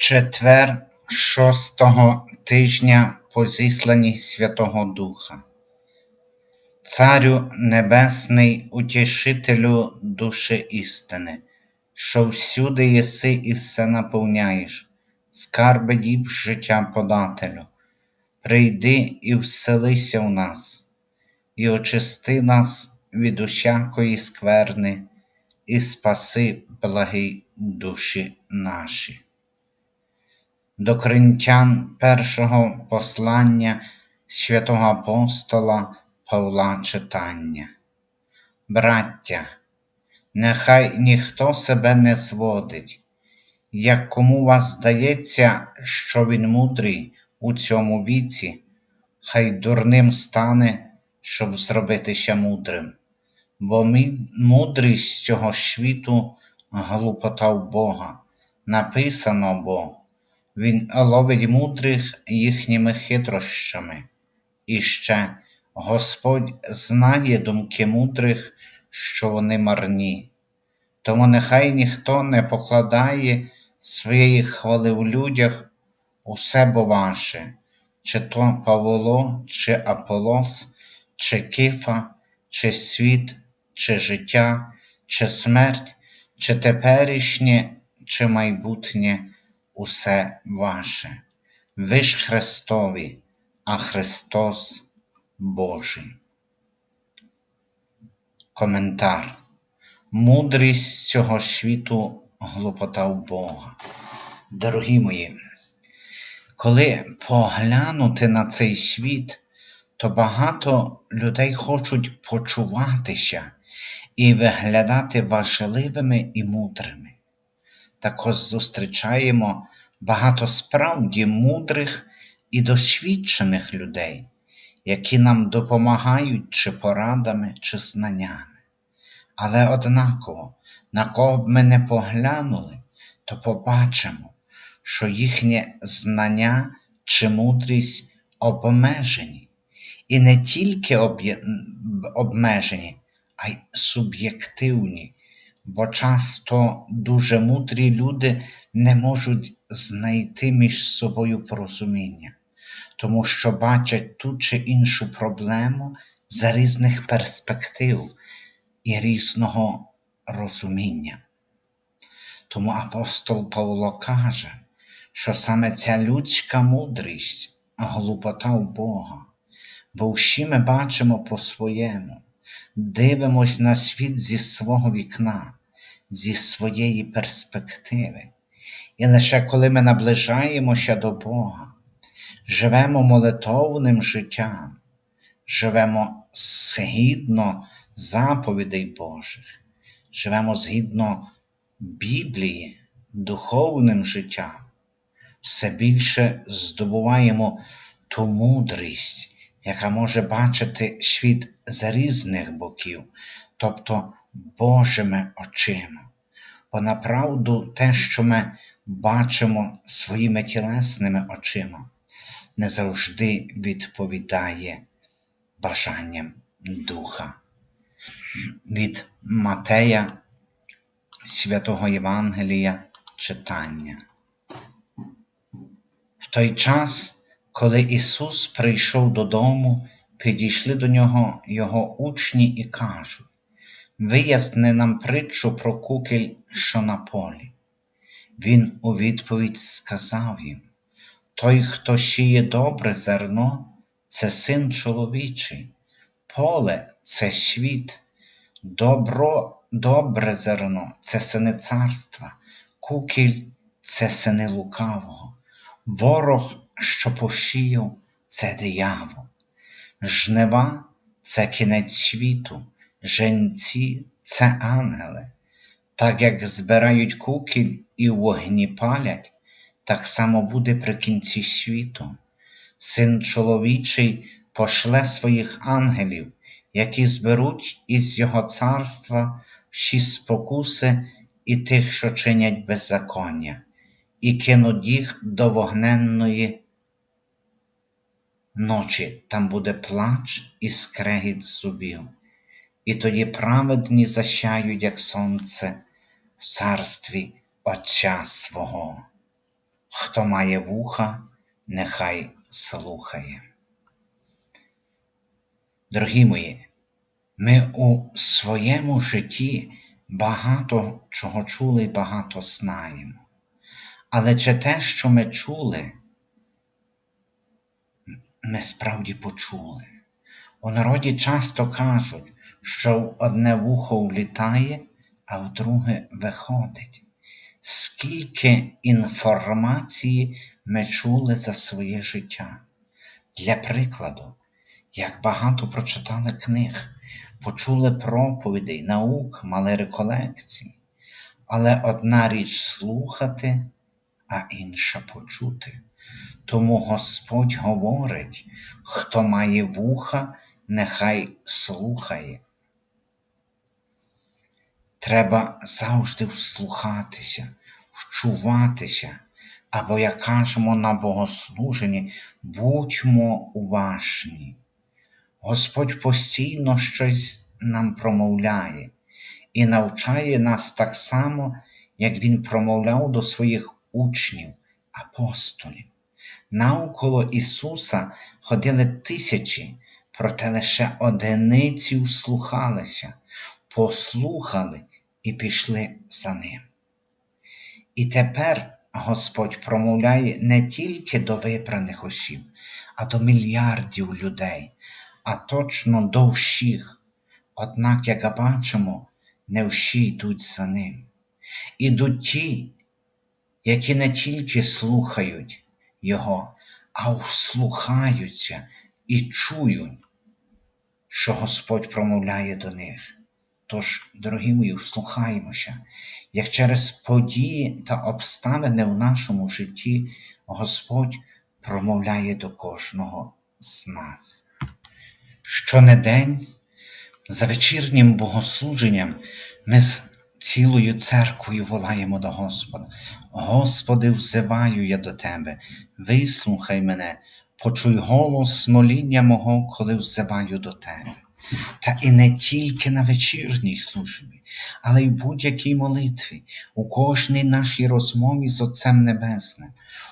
Четвер шостого тижня по зісланні Святого Духа. Царю Небесний, утішителю душі істини, що всюди єси і все наповняєш, скарби діб життя подателю, прийди і вселися в нас, і очисти нас від усякої скверни, і спаси благі душі наші. До Коринтян першого послання святого апостола Павла читання. Браття, нехай ніхто себе не зводить, як кому вас здається, що він мудрий у цьому віці, хай дурним стане, щоб зробитися мудрим, бо мудрість цього світу глупота в Бога. Написано бо. Він ловить мудрих їхніми хитрощами. І ще Господь знає думки мудрих, що вони марні. Тому нехай ніхто не покладає своєї хвали в людях усе бо ваше, чи то Павло, чи Аполос, чи Кифа, чи світ, чи життя, чи смерть, чи теперішнє, чи майбутнє усе ваше. Ви ж Христові, а Христос Божий. Коментар. Мудрість цього світу глупота в Бога. Дорогі мої, коли поглянути на цей світ, то багато людей хочуть почуватися і виглядати важливими і мудрими. Також зустрічаємо багато справді мудрих і досвідчених людей, які нам допомагають чи порадами, чи знаннями. Але однаково, на кого б ми не поглянули, то побачимо, що їхнє знання чи мудрість обмежені, і не тільки об'є- обмежені, а й суб'єктивні бо часто дуже мудрі люди не можуть знайти між собою порозуміння, тому що бачать ту чи іншу проблему за різних перспектив і різного розуміння. Тому апостол Павло каже, що саме ця людська мудрість глупота в Бога, бо всі ми бачимо по-своєму, дивимось на світ зі свого вікна, зі своєї перспективи. І лише коли ми наближаємося до Бога, живемо молитовним життям, живемо згідно заповідей Божих, живемо згідно Біблії, духовним життям, все більше здобуваємо ту мудрість, яка може бачити світ з різних боків, тобто Божими очима. Бо направду те, що ми бачимо своїми тілесними очима, не завжди відповідає бажанням Духа. Від Матея Святого Євангелія читання. В той час, коли Ісус прийшов додому, підійшли до нього Його учні і кажуть: Виясни нам притчу про кукіль, що на полі. Він у відповідь сказав їм: Той, хто сіє добре зерно, це син чоловічий, поле це світ, добро, добре зерно це сини царства, кукіль це сини лукавого, ворог, що посіяв, це диявол. Жнива це кінець світу, женці це ангели. Так як збирають кукіль і в вогні палять, так само буде при кінці світу. Син чоловічий пошле своїх ангелів, які зберуть із його царства всі спокуси і тих, що чинять беззаконня, і кинуть їх до вогненної ночі. Там буде плач і скрегіт зубів. І тоді праведні засяють, як сонце, в царстві Отця свого. Хто має вуха, нехай слухає. Дорогі мої, ми у своєму житті багато чого чули і багато знаємо. Але чи те, що ми чули, ми справді почули? У народі часто кажуть, що в одне вухо влітає, а в друге виходить. Скільки інформації ми чули за своє життя. Для прикладу, як багато прочитали книг, почули проповідей, наук, мали реколекції. Але одна річ слухати, а інша почути. Тому Господь говорить, хто має вуха, нехай слухає. Треба завжди вслухатися, вчуватися, або, як кажемо на богослуженні, будьмо уважні. Господь постійно щось нам промовляє і навчає нас так само, як Він промовляв до своїх учнів, апостолів. Навколо Ісуса ходили тисячі, проте лише одиниці вслухалися, послухали і пішли за ним. І тепер Господь промовляє не тільки до вибраних осіб, а до мільярдів людей, а точно до всіх. Однак, як бачимо, не всі йдуть за ним. Ідуть ті, які не тільки слухають Його, а вслухаються і чують, що Господь промовляє до них. Тож, дорогі мої, вслухаємося, як через події та обставини в нашому житті Господь промовляє до кожного з нас. Щонедень за вечірнім богослуженням ми з цілою церквою волаємо до Господа. Господи, взиваю я до Тебе, вислухай мене, почуй голос моління мого, коли взиваю до Тебе. Та і не тільки на вечірній службі, але й будь-якій молитві, у кожній нашій розмові з Отцем Небесним,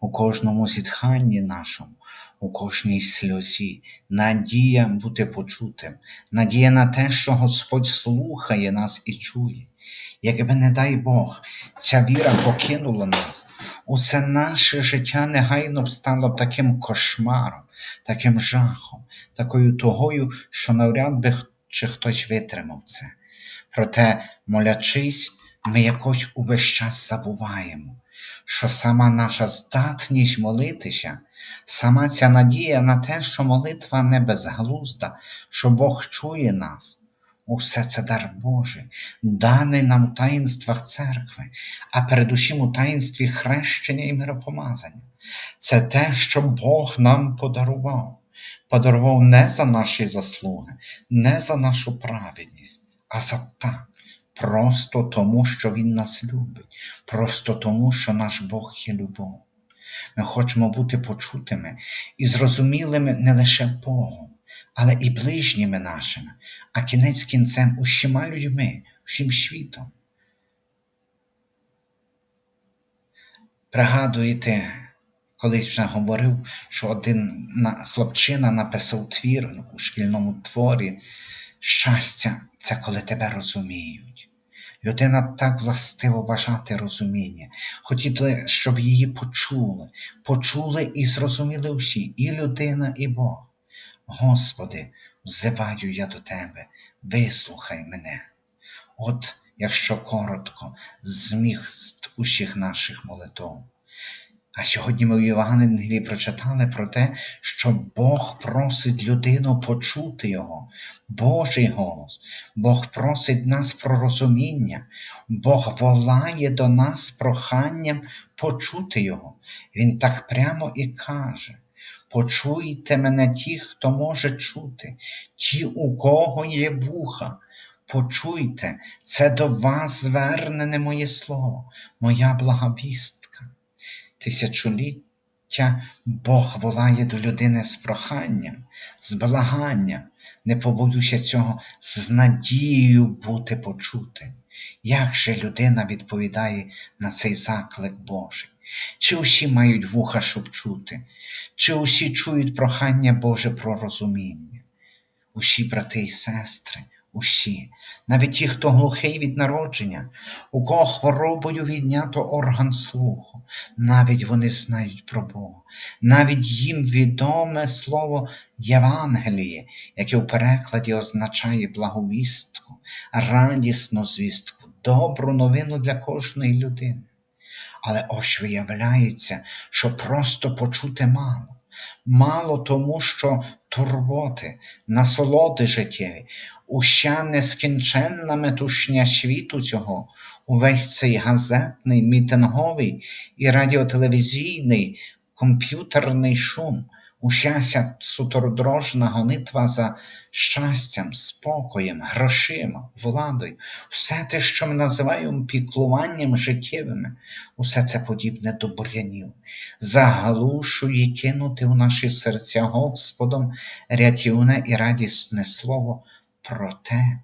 у кожному зітханні нашому, у кожній сльозі, надія бути почутим, надія на те, що Господь слухає нас і чує. Якби, не дай Бог, ця віра покинула нас, усе наше життя негайно б стало б таким кошмаром, таким жахом, такою тугою, що навряд би чи хтось витримав це. Проте, молячись, ми якось увесь час забуваємо, що сама наша здатність молитися, сама ця надія на те, що молитва не безглузда, що Бог чує нас. Усе це дар Божий, даний нам в таїнствах церкви, а передусім у таїнстві хрещення і миропомазання. Це те, що Бог нам подарував. Подарував не за наші заслуги, не за нашу праведність, а за так, просто тому, що Він нас любить, просто тому, що наш Бог є любов. Ми хочемо бути почутими і зрозумілими не лише Богом, але і ближніми нашими, а кінець кінцем усіма людьми, всім світом. Пригадуєте, колись вже говорив, що один хлопчина написав твір у шкільному творі щастя це коли тебе розуміють. Людина так властиво бажати розуміння, хотіли, щоб її почули, почули і зрозуміли всі, і людина, і Бог. Господи, взиваю я до Тебе, вислухай мене. От, якщо коротко, зміст усіх наших молитв. А сьогодні ми в Євангелії прочитали про те, що Бог просить людину почути Його, Божий голос. Бог просить нас про розуміння, Бог волає до нас з проханням почути Його. Він так прямо і каже. Почуйте мене ті, хто може чути, ті, у кого є вуха. Почуйте, це до вас звернене моє слово, моя благовістка. Тисячоліття Бог волає до людини з проханням, з благанням, не побоюся цього, з надією бути почутим. Як же людина відповідає на цей заклик Божий? Чи усі мають вуха, щоб чути? Чи усі чують прохання Боже про розуміння? Усі брати і сестри, усі, навіть ті, хто глухий від народження, у кого хворобою віднято орган слуху, навіть вони знають про Бога, навіть їм відоме слово Євангеліє, яке в перекладі означає благовістку, радісну звістку, добру новину для кожної людини. Але ось виявляється, що просто почути мало. Мало тому, що турботи, насолоди життєві, уся нескінченна метушня світу цього, увесь цей газетний, мітинговий і радіотелевізійний комп'ютерний шум, уся ця сутородорожна гонитва за щастям, спокоєм, грошима, владою, все те, що ми називаємо піклуванням життєвими, усе це подібне до бур'янів, заглушує кинути у наші серця Господом рятівне і радісне слово про те,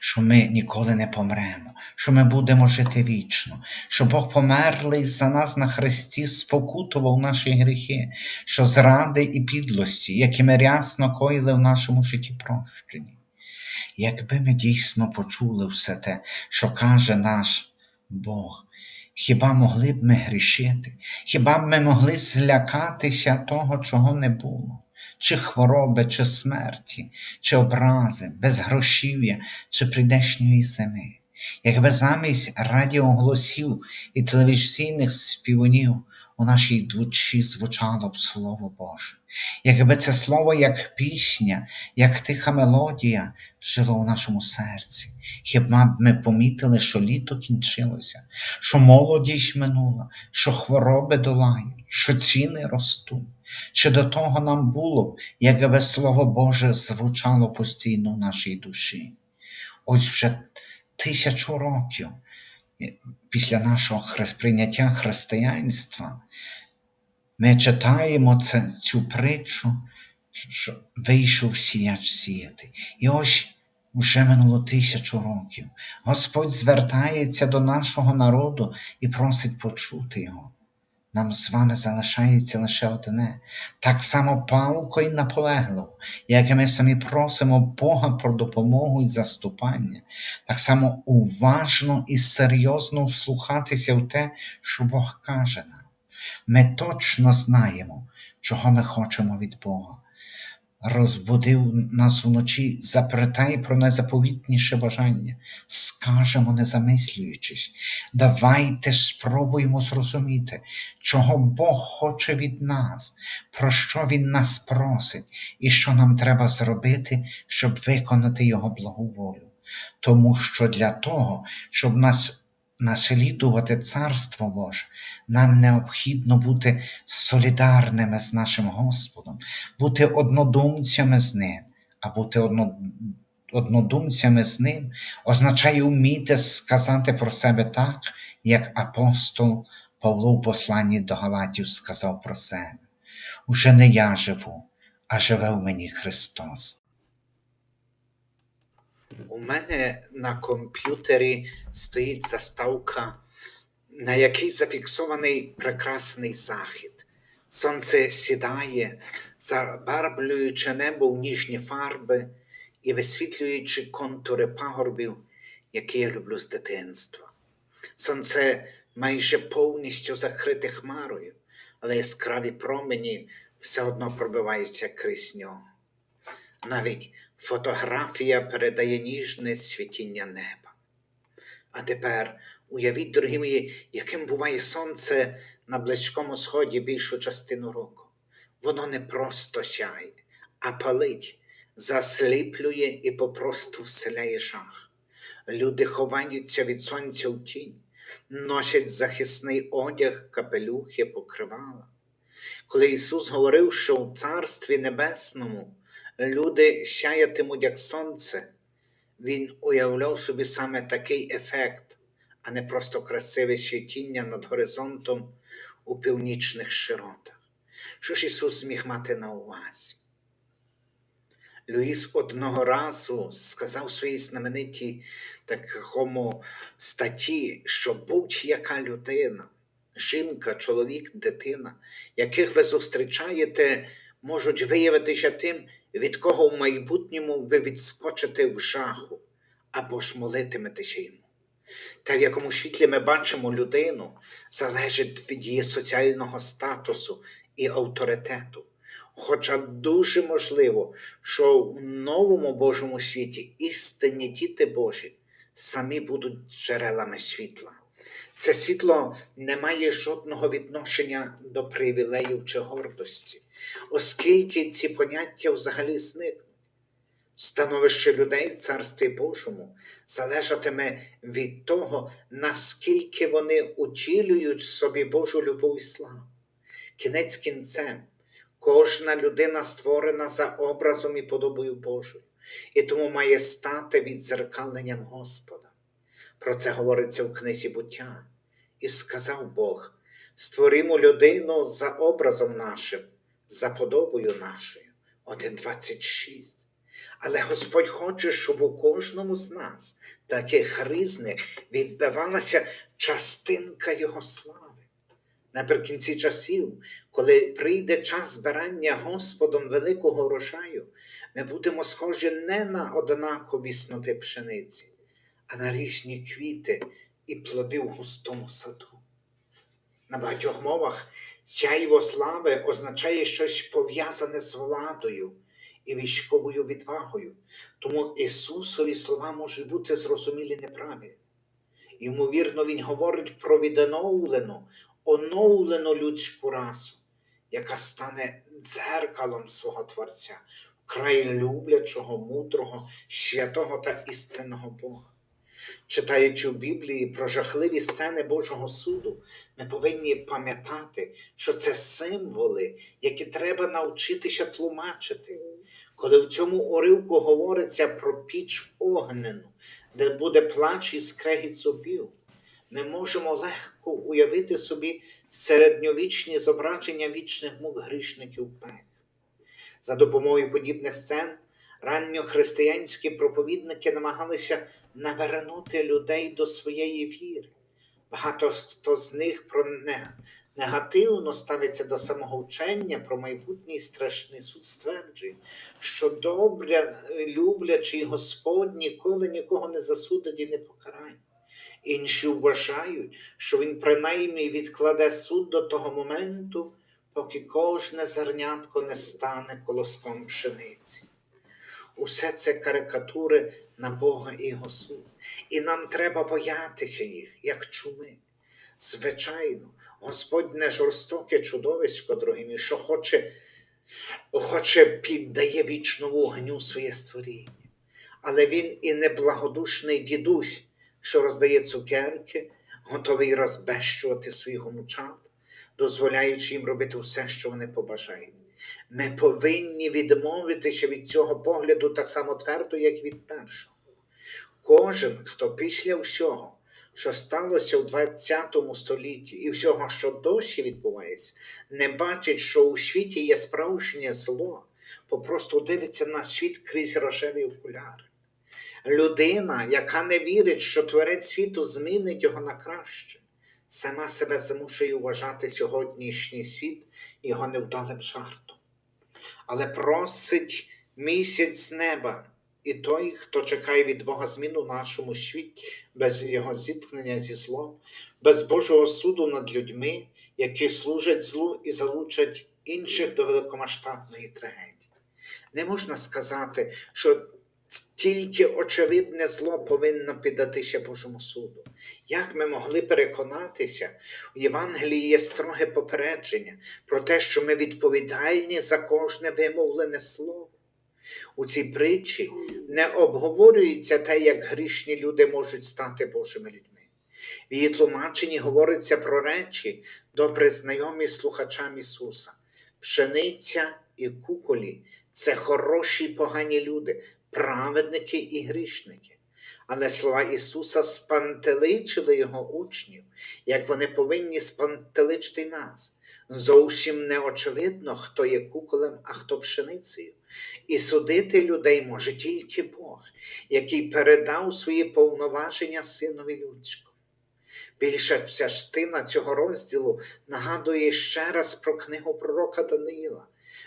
що ми ніколи не помремо, що ми будемо жити вічно, що Бог померлий за нас на Христі, спокутував наші гріхи, що зради і підлості, які ми рясно коїли в нашому житті прощені. Якби ми дійсно почули все те, що каже наш Бог, хіба могли б ми грішити? Хіба б ми могли злякатися того, чого не було? Чи хвороби, чи смерті, чи образи, безгрошів'я, чи прийдешньої зими? Якби замість радіоголосів і телевізійних співунів у нашій душі звучало б Слово Боже, якби це слово, як пісня, як тиха мелодія жило у нашому серці, хіба б ми помітили, що літо кінчилося, що молодість минула, що хвороби долають, що ціни ростуть, чи до того нам було якби Слово Боже звучало постійно в нашій душі. Ось вже тисячу років після нашого прийняття християнства, ми читаємо це, цю притчу, що вийшов сіяч сіяти. І ось уже минуло тисячу років. Господь звертається до нашого народу і просить почути його. Нам з вами залишається лише одне, так само палко і наполегливо, як і ми самі просимо Бога про допомогу і заступання, так само уважно і серйозно вслухатися в те, що Бог каже нам. Ми точно знаємо, чого ми хочемо від Бога. Розбудив нас вночі, запитай про найзаповітніше бажання, скажемо, не замислюючись. Давайте спробуємо зрозуміти, чого Бог хоче від нас, про що Він нас просить, і що нам треба зробити, щоб виконати Його благу волю. Тому що для того, щоб нас наслідувати Царство Боже, нам необхідно бути солідарними з нашим Господом, бути однодумцями з Ним, а бути однодумцями з Ним означає вміти сказати про себе так, як апостол Павло в посланні до Галатів сказав про себе. Уже не я живу, а живе в мені Христос. У мене на комп'ютері стоїть заставка, на якій зафіксований прекрасний захід. Сонце сідає, забарблюючи небо в ніжні фарби і висвітлюючи контури пагорбів, які я люблю з дитинства. Сонце майже повністю закрите хмарою, але яскраві промені все одно пробиваються крізь нього. Навіть фотографія передає ніжне світіння неба. А тепер уявіть, дорогі мої, яким буває сонце на близькому сході більшу частину року. Воно не просто сяє, а палить, засліплює і попросту вселяє жах. Люди ховаються від сонця в тінь, носять захисний одяг, капелюхи, покривала. Коли Ісус говорив, що у Царстві Небесному люди сяятимуть як сонце, Він уявляв собі саме такий ефект, а не просто красиве світіння над горизонтом у північних широтах. Що ж Ісус зміг мати на увазі? Люїс одного разу сказав своїй знаменитій такому статті, що будь-яка людина, жінка, чоловік, дитина, яких ви зустрічаєте, можуть виявитися тим, від кого в майбутньому ви відскочите в жаху або ж молитиметеся йому. Та в якому світлі ми бачимо людину, залежить від її соціального статусу і авторитету. Хоча дуже можливо, що в новому Божому світі істинні діти Божі самі будуть джерелами світла. Це світло не має жодного відношення до привілеїв чи гордості, оскільки ці поняття взагалі зникнуть. Становище людей в Царстві Божому залежатиме від того, наскільки вони утілюють собі Божу любов і славу. Кінець кінцем, кожна людина створена за образом і подобою Божою, і тому має стати відзеркаленням Господа. Про це говориться в книзі буття. І сказав Бог: створімо людину за образом нашим, за подобою нашою. 1.26. Але Господь хоче, щоб у кожному з нас, таких різних, відбивалася частинка Його слави. Наприкінці часів, коли прийде час збирання Господом великого урожаю, ми будемо схожі не на однакові снопи пшениці, а на різні квіти і плоди в густому саду. На багатьох мовах сяйво слави означає щось пов'язане з владою і військовою відвагою, тому Ісусові слова можуть бути зрозумілі неправильно. Ймовірно, Він говорить про відновлену, оновлену людську расу, яка стане дзеркалом свого Творця, вкрай люблячого, мудрого, святого та істинного Бога. Читаючи в Біблії про жахливі сцени Божого суду, ми повинні пам'ятати, що це символи, які треба навчитися тлумачити. Коли в цьому уривку говориться про піч огнену, де буде плач і скрегіт зубів, ми можемо легко уявити собі середньовічні зображення вічних мук грішників пек. За допомогою подібних сцен ранньохристиянські проповідники намагалися навернути людей до своєї віри. Багато хто з них про негативно ставиться до самого вчення про майбутній страшний суд стверджує, що добре люблячий Господь ніколи нікого не засудить і не покарає. Інші вважають, що він принаймні відкладе суд до того моменту, поки кожне зернятко не стане колоском пшениці. Усе це карикатури на Бога і Його. І нам треба боятися їх, як чуми. Звичайно, Господь не жорстоке чудовисько, дорогі мій, що хоче, хоче піддає вічному вогню своє створіння. Але він і не благодушний дідусь, що роздає цукерки, готовий розбещувати своїх онучат, дозволяючи їм робити все, що вони побажають. Ми повинні відмовитися від цього погляду так само твердо, як від першого. Кожен, хто після всього, що сталося в ХХ столітті, і всього, що досі відбувається, не бачить, що у світі є справжнє зло, попросту дивиться на світ крізь рожеві окуляри. Людина, яка не вірить, що творець світу змінить його на краще, сама себе змушує вважати сьогоднішній світ його невдалим жартом. Але просить місяць з неба і той, хто чекає від Бога зміну в нашому світі, без його зіткнення зі злом, без Божого суду над людьми, які служать злу і залучать інших до великомасштабної трагедії. Не можна сказати, що тільки очевидне зло повинно піддатися Божому суду. Як ми могли переконатися, у Євангелії є строге попередження про те, що ми відповідальні за кожне вимовлене слово. У цій притчі не обговорюється те, як грішні люди можуть стати Божими людьми. В її тлумаченні говориться про речі, добре знайомі слухачам Ісуса. Пшениця і куколі це хороші й погані люди, праведники і грішники. Але слова Ісуса спантеличили його учнів, як вони повинні спантеличити нас. Зовсім не очевидно, хто є куколем, а хто пшеницею. І судити людей може тільки Бог, який передав свої повноваження Синові людському. Більша частина цього розділу нагадує ще раз про книгу пророка Даниїла.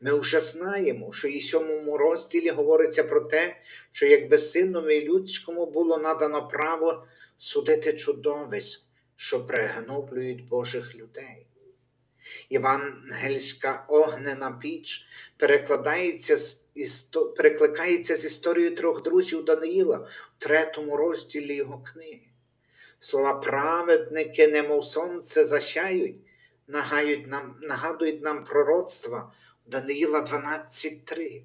Ми вже знаємо, що і сьомому розділі говориться про те, що якби синові людському було надано право судити чудовиськ, що пригноблюють Божих людей. Євангельська огнена піч перекладається з істо... перекликається з історією трьох друзів Даниїла в третьому розділі його книги. Слова праведники, немов сонце засяють, нагають нам, нагадують нам пророцтва Даниїла 12.3.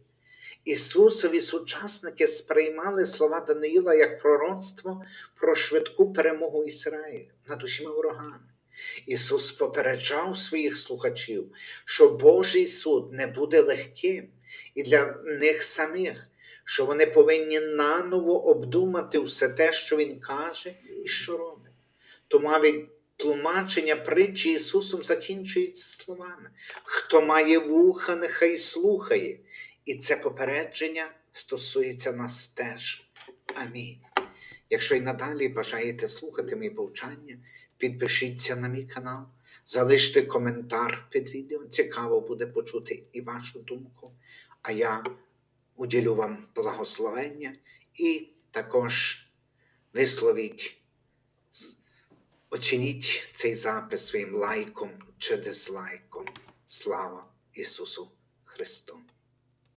Ісусові сучасники сприймали слова Даниїла як пророцтво про швидку перемогу Ізраїлю над усіма ворогами. Ісус попереджав своїх слухачів, що Божий суд не буде легким і для них самих, що вони повинні наново обдумати все те, що Він каже і що робить. Тому тлумачення притчі Ісусом закінчується словами: хто має вуха, нехай слухає. І це попередження стосується нас теж. Амінь. Якщо й надалі бажаєте слухати мої повчання, підпишіться на мій канал, залиште коментар під відео. Цікаво буде почути і вашу думку. А я уділю вам благословення і також висловіть, оцініть цей запис своїм лайком чи дизлайком. Слава Ісусу Христу!